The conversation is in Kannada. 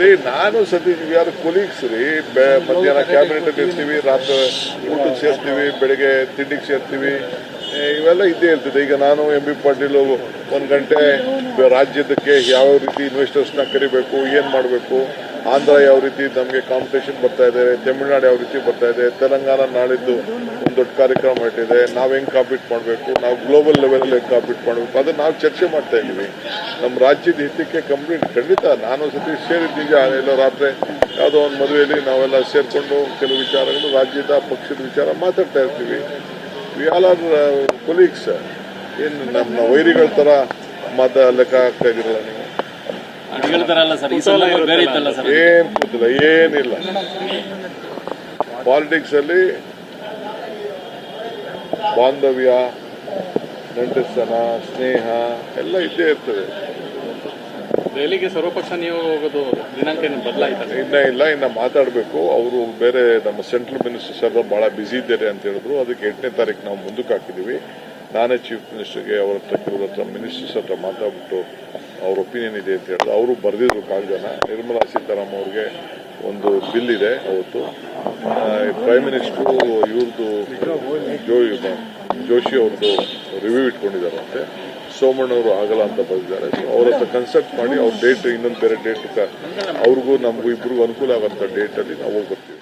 ರೀ, ನಾನು ಸತೀಶ್ ಯಾರು ಕೊಲೀಗ್ಸ್ ರೀ ಮಧ್ಯಾಹ್ನ ಕ್ಯಾಬಿನೆಟ್ ಇರ್ತೀವಿ, ರಾತ್ರಿ ಊಟಕ್ಕೆ ಸೇರ್ತೀವಿ ಬೆಳಿಗ್ಗೆ ತಿಂಡಿಗೆ ಸೇರ್ತೀವಿ ಇವೆಲ್ಲ ಇದ್ದೇ ಇರ್ತದೆ. ಈಗ ನಾನು ಎಂ ಬಿ ಪಾಟೀಲ್ ಒಂದು ಗಂಟೆ ರಾಜ್ಯದಕ್ಕೆ ಯಾವ ರೀತಿ ಇನ್ವೆಸ್ಟರ್ಸ್ನ ಕರಿಬೇಕು, ಏನು ಮಾಡಬೇಕು? ಆಂಧ್ರ ಯಾವ ರೀತಿ ನಮಗೆ ಕಾಂಪಿಟೇಷನ್ ಬರ್ತಾ ಇದೆ, ತಮಿಳುನಾಡು ಯಾವ ರೀತಿ ಬರ್ತಾ ಇದೆ, ತೆಲಂಗಾಣ ನಾಳಿದ್ದು ಒಂದು ದೊಡ್ಡ ಕಾರ್ಯಕ್ರಮ ಇಟ್ಟಿದೆ ನಾವು ಹೆಂಗೆ ಕಾಂಪೀಟ್ ಮಾಡಬೇಕು? ನಾವು ಗ್ಲೋಬಲ್ ಲೆವೆಲಲ್ಲಿ ಹೆಂಗೆ ಕಾಂಪೀಟ್ ಮಾಡಬೇಕು? ಅದನ್ನ ನಾವು ಚರ್ಚೆ ಮಾಡ್ತಾ ಇದ್ದೀವಿ. ನಮ್ಮ ರಾಜ್ಯದ ಹಿತಕ್ಕೆ ಕಂಪ್ಲೀಟ್ ಖಂಡಿತ ನಾನು ಸತಿ ಸೇರಿದ್ದೀಗ ಎಲ್ಲೋ ರಾತ್ರಿ ಯಾವುದೋ ಒಂದು ಮದುವೆಯಲ್ಲಿ ನಾವೆಲ್ಲ ಸೇರಿಕೊಂಡು ಕೆಲವು ವಿಚಾರಗಳು ರಾಜ್ಯದ ಪಕ್ಷದ ವಿಚಾರ ಮಾತಾಡ್ತಾ ಇರ್ತೀವಿ. ವಿ ಆಲ್ ಆರ್ ಕೊಲೀಗ್ಸ್ ಏನು ನಮ್ಮ ವೈರಿಗಳ ಥರ ಮಾತಾ ಲೆಕ್ಕ ಹಾಕ್ತಾ ಇದ್ದೀರಲ್ಲ ನೀವು? ಏನ್ ಕೂತಿಲ್ಲ ಏನಿಲ್ಲ. ಪಾಲಿಟಿಕ್ಸ್ ಅಲ್ಲಿ ಬಾಂಧವ್ಯ ನಂಟಸ್ತನ ಸ್ನೇಹ ಎಲ್ಲ ಇದ್ದೇ ಇರ್ತದೆ. ದೆಹಲಿಗೆ ಸರ್ವಪಕ್ಷ ನೀವು ಹೋಗೋದು ದಿನಾಂಕ ಏನು ಬದಲಾಯ್ತಲ್ಲ. ಇನ್ನ ಇಲ್ಲ ಇನ್ನ ಮಾತಾಡಬೇಕು. ಅವರು ಬೇರೆ ನಮ್ಮ ಸೆಂಟ್ರಲ್ ಮಿನಿಸ್ಟರ್ ಸರ್ ಬಹಳ ಬ್ಯುಸಿ ಇದ್ದಾರೆ ಅಂತ ಹೇಳಿದ್ರು. ಅದಕ್ಕೆ ಎಂಟನೇ ತಾರೀಕು ನಾವು ಮುಂದಕ್ಕೆ ಹಾಕಿದೀವಿ ನಾನೇ ಚೀಫ್ ಮಿನಿಸ್ಟರ್ಗೆ ಅವರ ಹತ್ರ ಹತ್ರ ಮಿನಿಸ್ಟರ್ಸ್ ಹತ್ರ ಮಾತಾಡ್ಬಿಟ್ಟು ಅವ್ರ ಒಪಿನಿಯನ್ ಇದೆ ಅಂತ ಹೇಳಿದ್ರು ಅವರು ಬರೆದಿದ್ರು ಕಾಗದನ ನಿರ್ಮಲಾ ಸೀತಾರಾಮ್ ಅವ್ರಿಗೆ ಒಂದು ಬಿಲ್ ಇದೆ ಅವತ್ತು. ಪ್ರೈಮ್ ಮಿನಿಸ್ಟ್ರು ಇವ್ರದ್ದು ಜೋಶಿ ಅವ್ರದ್ದು ರಿವ್ಯೂ ಇಟ್ಕೊಂಡಿದ್ದಾರಂತೆ ಸೋಮಣ್ಣವರು ಆಗಲ್ಲ ಅಂತ ಬರೆದಿದ್ದಾರೆ. ಅವ್ರ ಹತ್ರ ಕನ್ಸಲ್ಟ್ ಮಾಡಿ, ಅವ್ರ ಡೇಟ್ ಇನ್ನೊಂದು ಬೇರೆ ಡೇಟ್ ಅವ್ರಿಗೂ ನಮಗೂ ಇಬ್ಬರಿಗೂ ಅನುಕೂಲ ಆಗೋಂಥ ಡೇಟಲ್ಲಿ ನಾವು ಹೋಗಿ ಬರ್ತೀವಿ.